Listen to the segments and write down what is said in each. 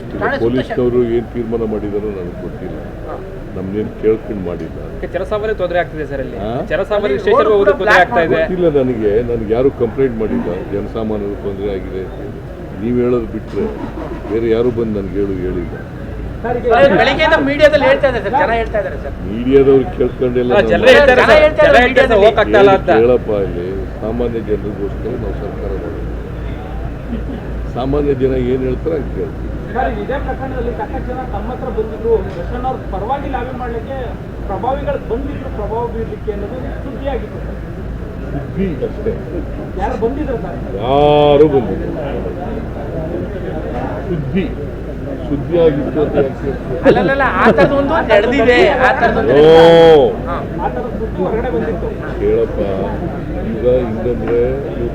ಗೊತ್ತಿಲ್ಲ ಪೊಲೀಸ್ನವರು ಏನು ತೀರ್ಮಾನ ಮಾಡಿದಾರೋ ನನಗೆ ಗೊತ್ತಿಲ್ಲ. ನಮ್ದೇನು ಕೇಳ್ಕೊಂಡು ಮಾಡಿಲ್ಲ. ಜನಸಾಮಾನ್ಯ ತೊಂದರೆ ಆಗ್ತಿದೆ ಸರ್ ಅಲ್ಲಿ. ಹೋಗೋದಕ್ಕೆ ತೊಂದರೆ ಆಗ್ತಾ ಇದೆ. ಇಲ್ಲ ನನಗೆ. ನನಗೆ ಯಾರು ಕಂಪ್ಲೇಂಟ್ ಮಾಡಿಲ್ಲ. ಜನಸಾಮಾನ್ಯರು ತೊಂದರೆ ಆಗಿದೆ. ನೀವು ಹೇಳೋದು ಬಿಟ್ಟರೆ ಬೇರೆ ಯಾರು ಬಂದು ನನಗೆ ಹೇಳು ಹೇಳಿಲ್ಲ. ಬೆಳಿಗ್ಗೆಯಿಂದ ಮೀಡಿಯಾದಲ್ಲಿ ಹೇಳ್ತಾ ಇದ್ದಾರೆ ಸರ್. ಜನ ಹೇಳ್ತಾ ಇದ್ದಾರೆ ಸರ್. ಮೀಡಿಯಾದವ್ರು ಕೇಳ್ಕೊಂಡೆಲ್ಲ ಹೇಳ್ತಾರೆ ಇಲ್ಲ ಅಂತ. ಕೇಳಪ್ಪ ಇಲ್ಲಿ ಸಾಮಾನ್ಯ ಜನರಿಗೋಸ್ಕರ ನಾವು ಸರ್ಕಾರ ಮಾಡೋದು. ಸಾಮಾನ್ಯ ಜನ ಏನು ಹೇಳ್ತಾರೆ ಅಂತ ಕೇಳ್ತೀವಿ. ಇದೇ ಪ್ರಕರಣದಲ್ಲಿ ಸಾಕಷ್ಟು ಜನ ತಮ್ಮ ಹತ್ರ ಬಂದಿದ್ರು. ದರ್ಶನ್ ಅವ್ರ ಪರವಾಗಿ ಲಾಬಿ ಮಾಡಲಿಕ್ಕೆ ಪ್ರಭಾವಿಗಳು ಬಂದಿದ್ರು. ಪ್ರಭಾವ ಬೀರ್ಲಿಕ್ಕೆ ಅನ್ನೋದು ಸುದ್ದಿಯಾಗಿತ್ತು ಸುದ್ದಿ ಅಷ್ಟೇ ಯಾರು ಬಂದಿದ್ರು ಸರ್? ಯಾರು ಬಂದಿದ್ರು? ಸುದ್ದಿ. ಸುದ್ದಿ ಆಗಿತ್ತು ಅಂತ ಯಾಕೆ ಹೇಳ್ತೀಯ? ಅಲ್ಲಲ್ಲ ಆ ಥರದ್ದು ಒಂದು ನಡೆದಿದೆ. ಆ ಥರದ್ದು ಓ! ಆ ಥರದ ಸುದ್ದಿ ಹೊರಗಡೆ ಬಂದಿತ್ತು. ಕೇಳಪ್ಪ ಈಗ ಹಿಂಗಂದ್ರೆ ನೀವು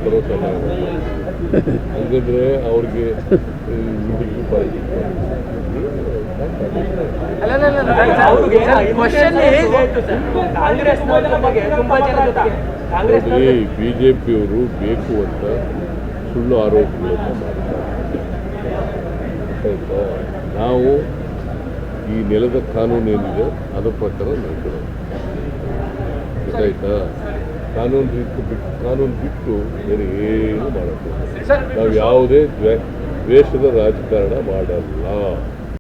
ಹಂಗಂದ್ರೆ ಅವ್ರಿಗೆ ಬಿ ಜೆ ಪಿಯವರು ಬೇಕು ಅಂತ ಸುಳ್ಳು ಆರೋಪಗಳನ್ನು ಮಾಡ್ತಾರೆ. ನಾವು ಈ ನೆಲದ ಕಾನೂನು ಏನಿದೆ, ಅದರ ಪ್ರಕಾರ ನಡ್ಕೊಳ್ಳೋದು. ಗೊತ್ತಾಯ್ತಾ? ಕಾನೂನು ಬಿಟ್ಟು ಬಿಟ್ಟು ಕಾನೂನು ಬಿಟ್ಟು ಬೇರೆ ಏನು ಮಾಡೋದು ನಾವು ಯಾವುದೇ ದ್ವೇ- ದ್ವೇಷದ ರಾಜಕಾರಣ ಮಾಡಲ್ಲ.